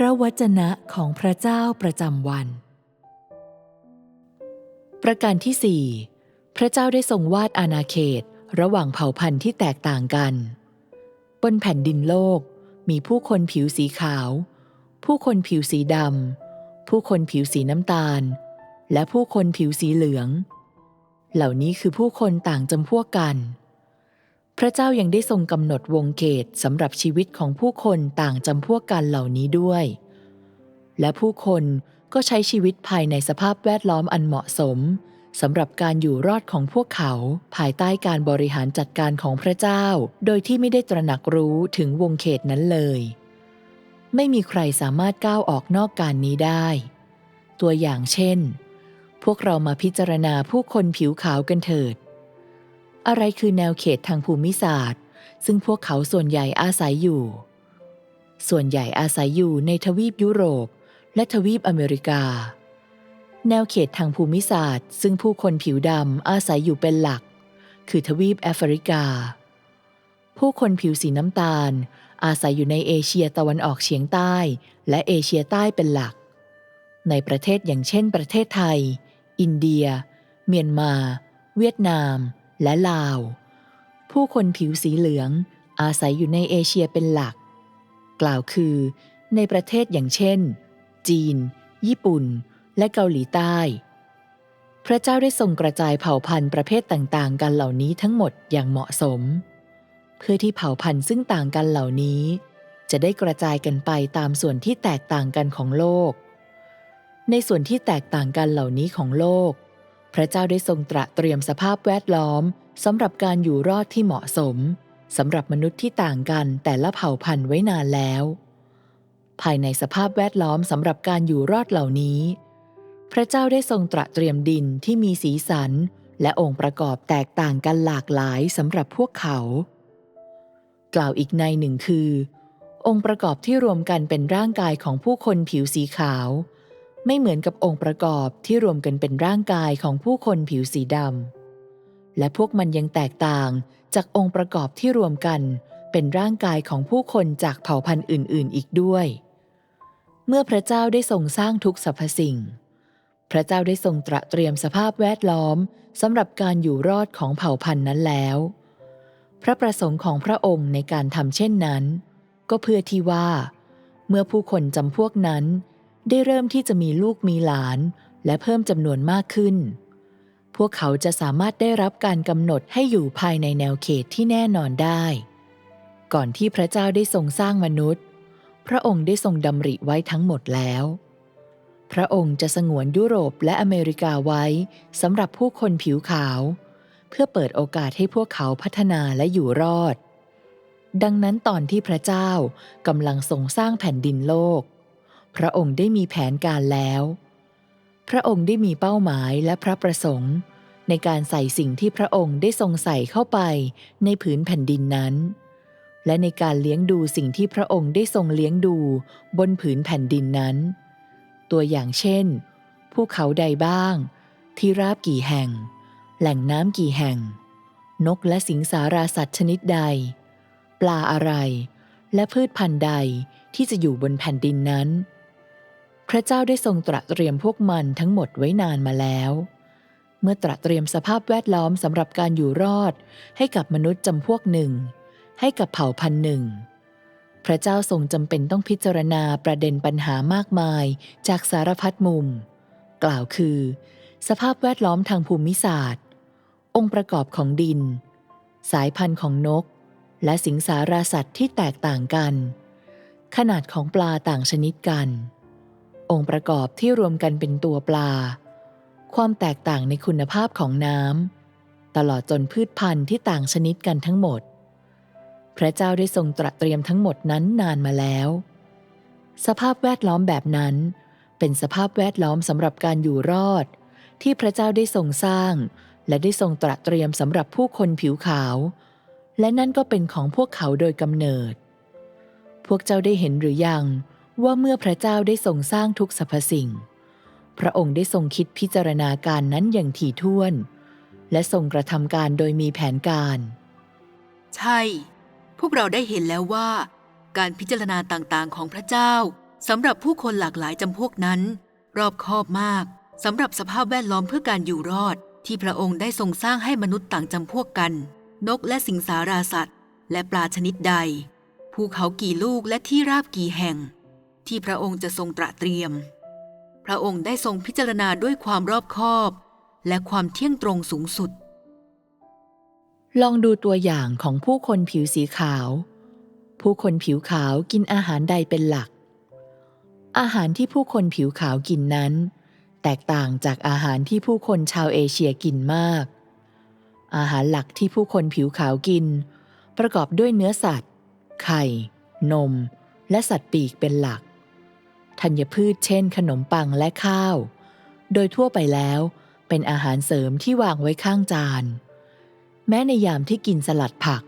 พระวจนะของพระเจ้าประจำวัน ประการที่สี่พระเจ้าได้ทรงวาดอาณาเขตระหว่างเผ่าพันธุ์ที่แตกต่างกัน บนแผ่นดินโลกมีผู้คนผิวสีขาว ผู้คนผิวสีดำ ผู้คนผิวสีน้ำตาล และผู้คนผิวสีเหลือง เหล่านี้คือผู้คนต่างจำพวกกัน พระเจ้ายังได้ทรงกำหนดวงเขตสำหรับชีวิตของผู้คนต่างจำพวกกันเหล่านี้ด้วย และผู้คนก็ใช้ชีวิตภายในสภาพแวดล้อมอันเหมาะสมสำหรับการอยู่รอดของพวกเขา ภายใต้การบริหารจัดการของพระเจ้า โดยที่ไม่ได้ตระหนักรู้ถึงวงเขตนั้นเลย ไม่มีใครสามารถก้าวออกนอกการนี้ได้ ตัวอย่างเช่น พวกเรามาพิจารณาผู้คนผิวขาวกันเถิด อะไรคือแนวเขตทางภูมิศาสตร์ ซึ่งพวกเขาส่วนใหญ่อาศัยอยู่ ส่วนใหญ่อาศัยอยู่ในทวีปยุโรป และทวีปอเมริกา แนวเขตทางภูมิศาสตร์ ซึ่งผู้คนผิวดำอาศัยอยู่เป็นหลัก คือทวีปแอฟริกา ผู้คนผิวสีน้ำตาล อาศัยอยู่ในเอเชียตะวันออกเฉียงใต้ และเอเชียใต้เป็นหลัก ในประเทศอย่างเช่น ประเทศไทย อินเดีย เมียนมา เวียดนาม และลาว ผู้คนผิวสีเหลืองอาศัยอยู่ในเอเชียเป็นหลัก กล่าวคือ ในประเทศอย่างเช่น จีน ญี่ปุ่น และเกาหลีใต้ พระเจ้าได้ทรงกระจายเผ่าพันธุ์ประเภทต่างๆ กันเหล่านี้ทั้งหมดอย่างเหมาะสม เพื่อที่เผ่าพันธุ์ซึ่งต่างกันเหล่านี้ จะได้กระจายกันไปตามส่วนที่แตกต่างกันของโลก ในส่วนที่แตกต่างกันเหล่านี้ของโลก พระเจ้าได้ทรงตระเตรียมสภาพแวดล้อมสำหรับการอยู่รอดที่เหมาะสมสำหรับมนุษย์ที่ต่างกันแต่ละเผ่าพันธุ์ไว้นานแล้ว ภายในสภาพแวดล้อมสำหรับการอยู่รอดเหล่านี้ พระเจ้าได้ทรงตระเตรียมดินที่มีสีสัน และองค์ประกอบแตกต่างกันหลากหลายสำหรับพวกเขา กล่าวอีกในหนึ่งคือ องค์ประกอบที่รวมกันเป็นร่างกายของผู้คนผิวสีขาว ไม่เหมือนกับองค์ประกอบที่รวมกันเป็นร่างกายของผู้คนผิวสีดำ และพวกมันยังแตกต่างจากองค์ประกอบที่รวมกันเป็นร่างกายของผู้คนจากเผ่าพันธุ์อื่น ๆ อีกด้วย เมื่อพระเจ้าได้ทรงสร้างทุกสรรพสิ่ง พระเจ้าได้ทรงตระเตรียมสภาพแวดล้อมสำหรับการอยู่รอดของเผ่าพันธุ์นั้นแล้ว พระประสงค์ของพระองค์ในการทำเช่นนั้น ก็เพื่อที่ว่า เมื่อผู้คนจำพวกนั้น ได้เริ่มที่จะมีลูกมีหลาน และเพิ่มจำนวนมากขึ้น พวกเขาจะสามารถได้รับการกำหนดให้อยู่ภายในแนวเขตที่แน่นอนได้ ก่อนที่พระเจ้าได้ทรงสร้างมนุษย์ พระองค์ได้ทรงดำริไว้ทั้งหมดแล้ว พระองค์จะสงวนยุโรปและอเมริกาไว้สำหรับผู้คนผิวขาว เพื่อเปิดโอกาสให้พวกเขาพัฒนาและอยู่รอดดังนั้นตอนที่พระเจ้ากำลังทรงสร้างแผ่นดินโลก พระองค์ได้มีแผนการแล้ว พระองค์ได้มีเป้าหมายและพระประสงค์ ในการใส่สิ่งที่พระองค์ได้ทรงใส่เข้าไปในผืนแผ่นดินนั้น และในการเลี้ยงดูสิ่งที่พระองค์ได้ทรงเลี้ยงดูบนผืนแผ่นดินนั้น ตัวอย่างเช่น ภูเขาใดบ้าง ที่ราบกี่แห่ง แหล่งน้ำกี่แห่ง นกและสิงสาราสัตว์ชนิดใด ปลาอะไร และพืชพันธุ์ใดที่จะอยู่บนแผ่นดินนั้น พระเจ้าได้ทรงตระเตรียมพวกมันทั้งหมดไว้นานมาแล้ว เมื่อตระเตรียมสภาพแวดล้อมสำหรับการอยู่รอด ให้กับมนุษย์จำพวกหนึ่ง ให้กับเผ่าพันธุ์หนึ่ง พระเจ้าทรงจำเป็นต้องพิจารณาประเด็นปัญหามากมายจากสารพัดมุม กล่าวคือ สภาพแวดล้อมทางภูมิศาสตร์ องค์ประกอบของดิน สายพันธุ์ของนก และสิงสาราสัตว์ที่แตกต่างกัน ขนาดของปลาต่างชนิดกัน องค์ประกอบที่รวมกันเป็นตัวปลา ความแตกต่างในคุณภาพของน้ำตลอดจนพืชพันธุ์ที่ต่างชนิดกันทั้งหมด พระเจ้าได้ทรงตระเตรียมทั้งหมดนั้นนานมาแล้ว สภาพแวดล้อมแบบนั้น เป็นสภาพแวดล้อมสำหรับการอยู่รอด ที่พระเจ้าได้ทรงสร้าง และได้ทรงตระเตรียมสำหรับผู้คนผิวขาว และนั่นก็เป็นของพวกเขาโดยกำเนิด พวกเจ้าได้เห็นหรือยัง ว่าเมื่อพระเจ้าได้ทรงสร้างทุกสรรพสิ่ง พระองค์ได้ทรงคิดพิจารณาการนั้นอย่างถี่ถ้วน และทรงกระทำการโดยมีแผนการ ใช่ พวกเราได้เห็นแล้วว่า การพิจารณาต่างๆ ของพระเจ้าสำหรับผู้คนหลากหลายจำพวกนั้น รอบคอบมากสำหรับสภาพแวดล้อมเพื่อการอยู่รอด ที่พระองค์ได้ทรงสร้างให้มนุษย์ต่างจำพวกกัน นกและสิงสาราสัตว์ และปลาชนิดใด ภูเขากี่ลูกและที่ราบกี่แห่ง ที่พระองค์จะทรงตระเตรียม พระองค์ได้ทรงพิจารณาด้วยความรอบคอบ และความเที่ยงตรงสูงสุด ลองดูตัวอย่างของผู้คนผิวสีขาว ผู้คนผิวขาวกินอาหารใดเป็นหลัก อาหารที่ผู้คนผิวขาวกินนั้น แตกต่างจากอาหารที่ผู้คนชาวเอเชียกินมาก อาหารหลักที่ผู้คนผิวขาวกิน ประกอบด้วยเนื้อสัตว์ ไข่ นม และสัตว์ปีกเป็นหลัก ธัญพืชเช่น ขนมปังและข้าว โดยทั่วไปแล้วเป็นอาหารเสริมที่วางไว้ข้างจาน แม้ในยามที่กินสลัดผัก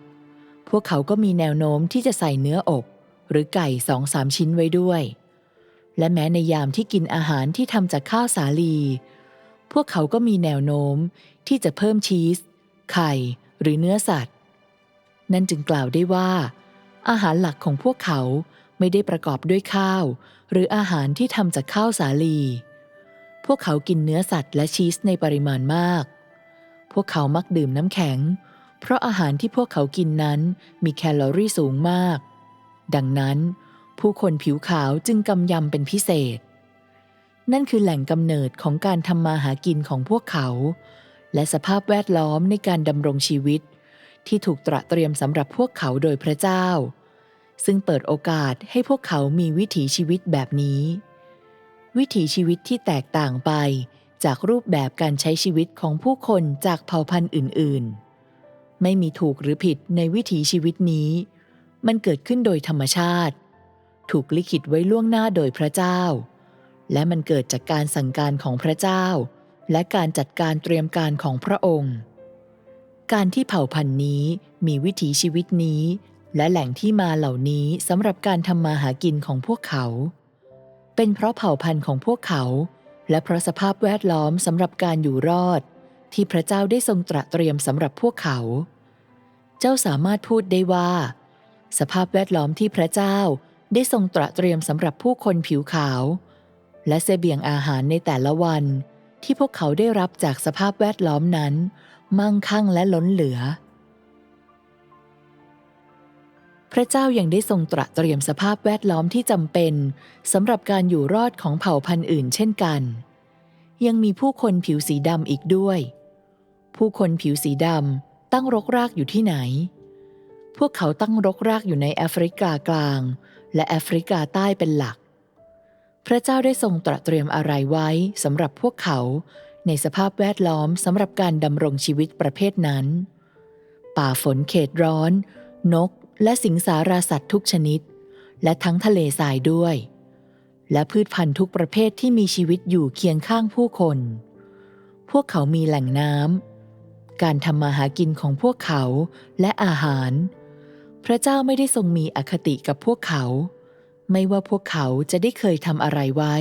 พวกเขาก็มีแนวโน้มที่จะใส่เนื้ออบหรือไก่สองสามชิ้นไว้ด้วย และแม้ในยามที่กินอาหารที่ทำจากข้าวสาลี พวกเขาก็มีแนวโน้มที่จะเพิ่มชีส ไข่ หรือเนื้อสัตว์ นั่นจึงกล่าวได้ว่า อาหารหลักของพวกเขาไม่ได้ประกอบด้วยข้าว หรืออาหารที่ทำจากข้าวสาลี พวกเขากินเนื้อสัตว์และชีสในปริมาณมาก พวกเขามักดื่มน้ำแข็ง เพราะอาหารที่พวกเขากินนั้นมีแคลอรี่สูงมาก ดังนั้น ผู้คนผิวขาวจึงกำยำเป็นพิเศษ นั่นคือแหล่งกำเนิดของการทำมาหากินของพวกเขา และสภาพแวดล้อมในการดำรงชีวิต ที่ถูกตระเตรียมสำหรับพวกเขาโดยพระเจ้า ซึ่งเปิดโอกาสให้พวกเขามีวิถีชีวิตแบบนี้ วิถีชีวิตที่แตกต่างไปจากรูปแบบการใช้ชีวิตของผู้คนจากเผ่าพันธุ์อื่น ๆ ไม่มีถูกหรือผิดในวิถีชีวิตนี้ มันเกิดขึ้นโดยธรรมชาติ ถูกลิขิตไว้ล่วงหน้าโดยพระเจ้า และมันเกิดจากการสั่งการของพระเจ้า และการจัดการเตรียมการของพระองค์ การที่เผ่าพันธุ์นี้มีวิถีชีวิตนี้ และแหล่งที่มาเหล่านี้สำหรับการทำมาหากินของพวกเขา เป็นเพราะเผ่าพันธุ์ของพวกเขา และเพราะสภาพแวดล้อมสำหรับการอยู่รอด ที่พระเจ้าได้ทรงตระเตรียมสำหรับพวกเขา เจ้าสามารถพูดได้ว่า สภาพแวดล้อมที่พระเจ้าได้ทรงตระเตรียมสำหรับผู้คนผิวขาว และเสบียงอาหารในแต่ละวัน ที่พวกเขาได้รับจากสภาพแวดล้อมนั้น มั่งคั่งและล้นเหลือ พระเจ้ายังได้ทรงตระเตรียมสภาพแวดล้อมที่จำเป็นสำหรับการอยู่รอดของเผ่าพันธุ์อื่น เช่นกัน ยังมีผู้คนผิวสีดำอีกด้วย ผู้คนผิวสีดำตั้งรกรากอยู่ที่ไหน พวกเขาตั้งรกรากอยู่ในแอฟริกากลาง และแอฟริกาใต้เป็นหลัก พระเจ้าได้ทรงตระเตรียมอะไรไว้สำหรับพวกเขาในสภาพแวดล้อมสำหรับการดำรงชีวิตประเภทนั้น ป่าฝนเขตร้อน นก และสิงสาราสัตว์ทุกชนิด และทั้งทะเลทรายด้วย และพืชพันธุ์ทุกประเภทที่มีชีวิตอยู่เคียงข้างผู้คน พวกเขามีแหล่งน้ำการทำมาหากินของพวกเขาและอาหาร พระเจ้าไม่ได้ทรงมีอคติกับพวกเขา ไม่ว่าพวกเขาจะได้เคยทำอะไรไว้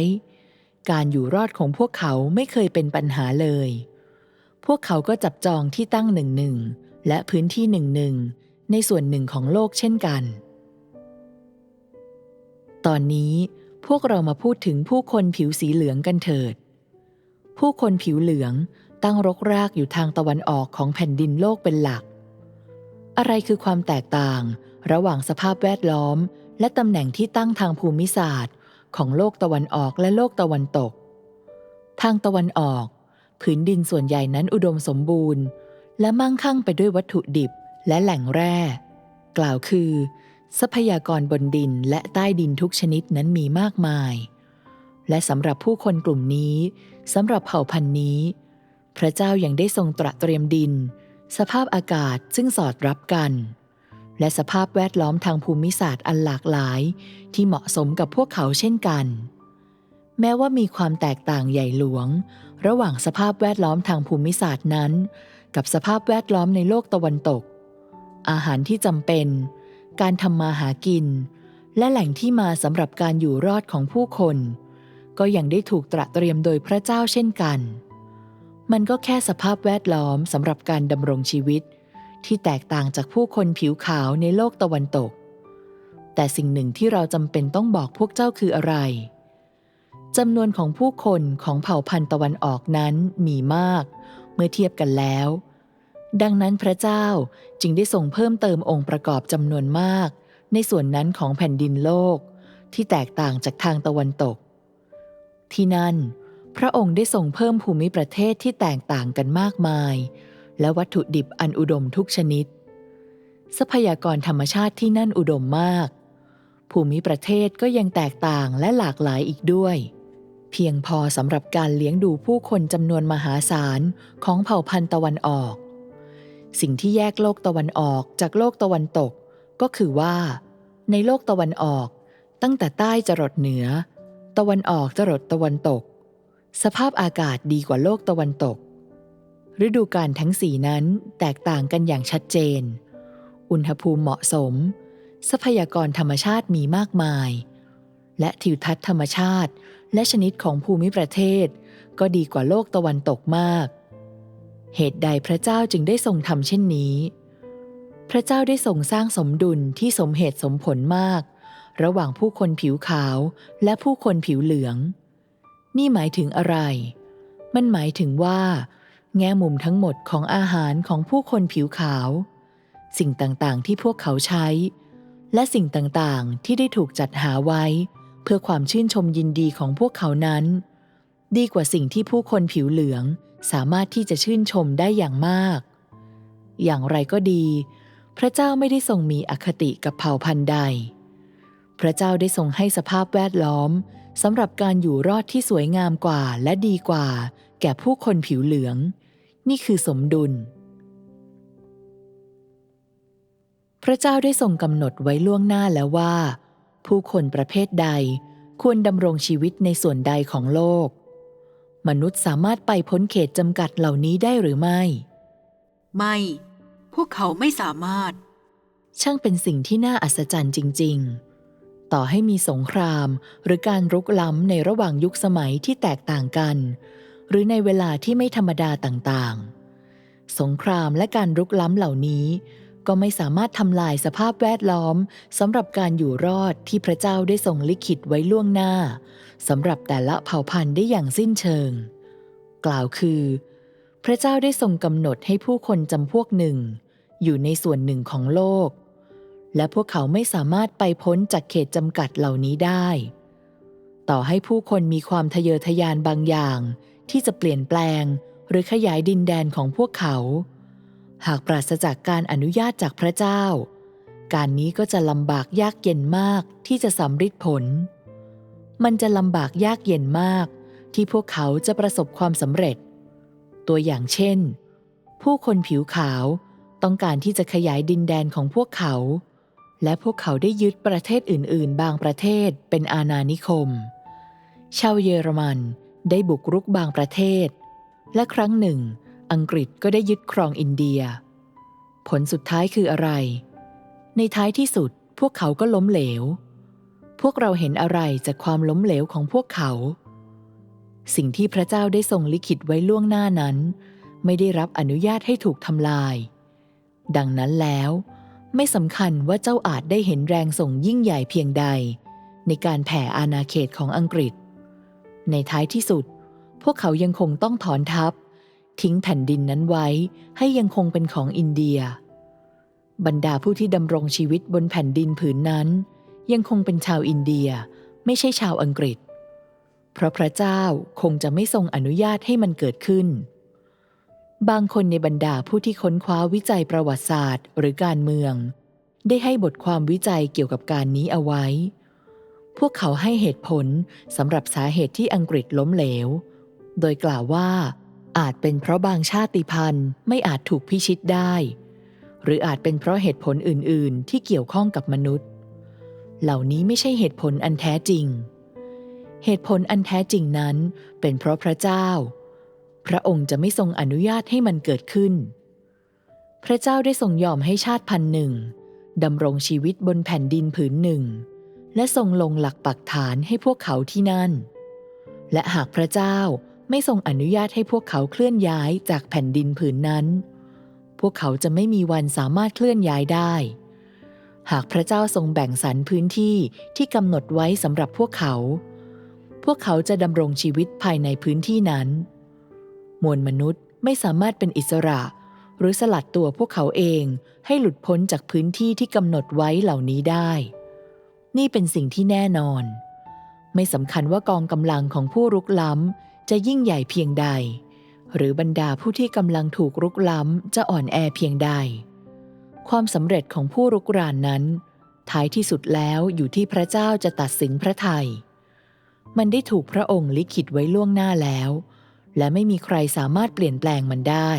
การอยู่รอดของพวกเขาไม่เคยเป็นปัญหาเลย พวกเขาก็จับจองที่ตั้งหนึ่งหนึ่งและพื้นที่หนึ่งหนึ่ง ในส่วนหนึ่งของโลกเช่นกัน ตอนนี้พวกเรามาพูดถึงผู้คนผิวสีเหลืองกันเถิด ผู้คนผิวเหลืองตั้งรกรากอยู่ทางตะวันออกของแผ่นดินโลกเป็นหลัก อะไรคือความแตกต่างระหว่างสภาพแวดล้อม และตำแหน่งที่ตั้งทางภูมิศาสตร์ ของโลกตะวันออกและโลกตะวันตก ทางตะวันออก ผืนดินส่วนใหญ่นั้นอุดมสมบูรณ์ และมั่งคั่งไปด้วยวัตถุดิบ และแหล่งแร่ กล่าวคือ ทรัพยากรบนดินและใต้ดินทุกชนิดนั้นมีมากมาย และสำหรับผู้คนกลุ่มนี้สำหรับเผ่าพันธุ์นี้ พระเจ้ายัางได้ทรงตระเตรียมดิน สภาพอากาศซึ่งสอดรับกัน และสภาพแวดล้อมทางภูมิศาสตร์อันหลากหลาย ที่เหมาะสมกับพวกเขาเช่นกัน แม้ว่ามีความแตกต่างใหญ่หลวง ระหว่างสภาพแวดล้อมทางภูมิศาสตร์นั้น กับสภาพแวดล้อมในโลกตะวันตก อาหารที่จำเป็น การทำมาหากิน และแหล่งที่มาสำหรับการอยู่รอดของผู้คน ก็ยังได้ถูกตระเตรียมโดยพระเจ้าเช่นกัน มันก็แค่สภาพแวดล้อมสำหรับการดำรงชีวิต ที่แตกต่างจากผู้คนผิวขาวในโลกตะวันตก แต่สิ่งหนึ่งที่เราจำเป็นต้องบอกพวกเจ้าคืออะไรจำนวนของผู้คนของเผ่าพันธุ์ตะวันออกนั้นมีมาก เมื่อเทียบกันแล้ว ดังนั้นพระเจ้าจึงได้ทรงเพิ่มเติมองค์ประกอบจำนวนมาก ในส่วนนั้นของแผ่นดินโลก ที่แตกต่างจากทางตะวันตก ที่นั่น พระองค์ได้ทรงเพิ่มภูมิประเทศที่แตกต่างกันมากมาย และวัตถุดิบอันอุดมทุกชนิด ทรัพยากรธรรมชาติที่นั่นอุดมมาก ภูมิประเทศก็ยังแตกต่างและหลากหลายอีกด้วย เพียงพอสำหรับการเลี้ยงดูผู้คนจำนวนมหาศาลของเผ่าพันธุ์ตะวันออก สิ่งที่แยกโลกตะวันออกจากโลกตะวันตก ก็คือว่า ในโลกตะวันออก ตั้งแต่ใต้จรดเหนือ ตะวันออกจรดตะวันตก สภาพอากาศดีกว่าโลกตะวันตก ฤดูกาลทั้งสี่นั้นแตกต่างกันอย่างชัดเจน อุณหภูมิเหมาะสม ทรัพยากรธรรมชาติมีมากมาย และทิวทัศน์ธรรมชาติ และชนิดของภูมิประเทศ ก็ดีกว่าโลกตะวันตกมาก เหตุใดพระเจ้าจึงได้ทรงทำเช่นนี้ พระเจ้าได้ทรงสร้างสมดุลที่สมเหตุสมผลมาก ระหว่างผู้คนผิวขาวและผู้คนผิวเหลือง นี่หมายถึงอะไร มันหมายถึงว่า แง่มุมทั้งหมดของอาหารของผู้คนผิวขาว สิ่งต่างๆ ที่พวกเขาใช้ และสิ่งต่างๆ ที่ได้ถูกจัดหาไว้ เพื่อความชื่นชมยินดีของพวกเขานั้น ดีกว่าสิ่งที่ผู้คนผิวเหลือง สามารถที่จะชื่นชมได้อย่างมาก อย่างไรก็ดี พระเจ้าไม่ได้ทรงมีอคติกับเผ่าพันธุ์ใด พระเจ้าได้ทรงให้สภาพแวดล้อมสำหรับการอยู่รอดที่สวยงามกว่าและดีกว่า แก่ผู้คนผิวเหลือง นี่คือสมดุล พระเจ้าได้ทรงกำหนดไว้ล่วงหน้าแล้วว่า ผู้คนประเภทใดควรดำรงชีวิตในส่วนใดของโลก มนุษย์สามารถไปพ้นเขตจำกัดเหล่านี้ได้หรือไม่ ไม่ พวกเขาไม่สามารถ ช่างเป็นสิ่งที่น่าอัศจรรย์จริง ๆ ต่อให้มีสงครามหรือการรุกล้ำในระหว่างยุคสมัยที่แตกต่างกัน หรือในเวลาที่ไม่ธรรมดาต่างๆ สงครามและการรุกล้ำเหล่านี้ ก็ไม่สามารถทำลายสภาพแวดล้อมสำหรับการอยู่รอดที่พระเจ้าได้ทรงลิขิตไว้ล่วงหน้าสำหรับแต่ละเผ่าพันธุ์ได้อย่างสิ้นเชิง กล่าวคือ พระเจ้าได้ทรงกำหนดให้ผู้คนจำพวกหนึ่ง อยู่ในส่วนหนึ่งของโลก และพวกเขาไม่สามารถไปพ้นจากเขตจำกัดเหล่านี้ได้ ต่อให้ผู้คนมีความทะเยอทะยานบางอย่าง ที่จะเปลี่ยนแปลงหรือขยายดินแดนของพวกเขา หากปราศจากการอนุญาตจากพระเจ้า การนี้ก็จะลำบากยากเย็นมากที่จะสำฤทธิ์ผล มันจะลำบากยากเย็นมากที่พวกเขาจะประสบความสำเร็จ ตัวอย่างเช่น ผู้คนผิวขาวต้องการที่จะขยายดินแดนของพวกเขา และพวกเขาได้ยึดประเทศอื่น ๆ บางประเทศเป็นอาณานิคม ชาวเยอรมันได้บุกรุกบางประเทศ และครั้งหนึ่ง อังกฤษก็ได้ยึดครองอินเดีย ผลสุดท้ายคืออะไร ในท้ายที่สุดพวกเขาก็ล้มเหลว พวกเราเห็นอะไรจากความล้มเหลวของพวกเขา สิ่งที่พระเจ้าได้ทรงลิขิตไว้ล่วงหน้านั้น ไม่ได้รับอนุญาตให้ถูกทำลาย ดังนั้นแล้วไม่สำคัญว่าเจ้าอาจได้เห็นแรงส่งยิ่งใหญ่เพียงใด ในการแผ่อาณาเขตของอังกฤษ ในท้ายที่สุด พวกเขายังคงต้องถอนทัพ ทิ้งแผ่นดินนั้นไว้ให้ยังคงเป็นของอินเดีย บรรดาผู้ที่ดำรงชีวิตบนแผ่นดินผืนนั้น ยังคงเป็นชาวอินเดียไม่ใช่ชาวอังกฤษ เพราะพระเจ้าคงจะไม่ทรงอนุญาตให้มันเกิดขึ้น บางคนในบรรดาผู้ที่ค้นคว้าวิจัยประวัติศาสตร์ หรือการเมือง ได้ให้บทความวิจัยเกี่ยวกับการนี้เอาไว้ พวกเขาให้เหตุผลสำหรับสาเหตุที่อังกฤษล้มเหลว โดยกล่าวว่า อาจเป็นเพราะบางชาติพันธุ์ไม่อาจถูกพิชิตได้ หรืออาจเป็นเพราะเหตุผลอื่น ๆ ที่เกี่ยวข้องกับมนุษย์ เหล่านี้ไม่ใช่เหตุผลอันแท้จริง เหตุผลอันแท้จริงนั้น เป็นเพราะพระเจ้า พระองค์จะไม่ทรงอนุญาตให้มันเกิดขึ้น พระเจ้าได้ทรงยอมให้ชาติพันธุ์หนึ่งดำรงชีวิตบนแผ่นดินผืนหนึ่ง และทรงลงหลักปักฐานให้พวกเขาที่นั่น และหากพระเจ้า ไม่ทรงอนุญาตให้พวกเขาเคลื่อนย้ายจากแผ่นดินผืนนั้น พวกเขาจะไม่มีวันสามารถเคลื่อนย้ายได้ หากพระเจ้าทรงแบ่งสรรพื้นที่ที่กำหนดไว้สำหรับพวกเขา พวกเขาจะดำรงชีวิตภายในพื้นที่นั้น มวลมนุษย์ไม่สามารถเป็นอิสระ หรือสลัดตัวพวกเขาเองให้หลุดพ้นจากพื้นที่ที่กำหนดไว้เหล่านี้ได้ นี่เป็นสิ่งที่แน่นอน ไม่สำคัญว่ากองกำลังของผู้รุกล้ำ จะยิ่งใหญ่เพียงใด หรือบรรดาผู้ที่กำลังถูกรุกล้ำจะอ่อนแอเพียงใด ความสำเร็จของผู้รุกรานนั้น ท้ายที่สุดแล้วอยู่ที่พระเจ้าจะตัดสินพระทัยมันได้ถูกพระองค์ลิขิตไว้ล่วงหน้าแล้ว และไม่มีใครสามารถเปลี่ยนแปลงมันได้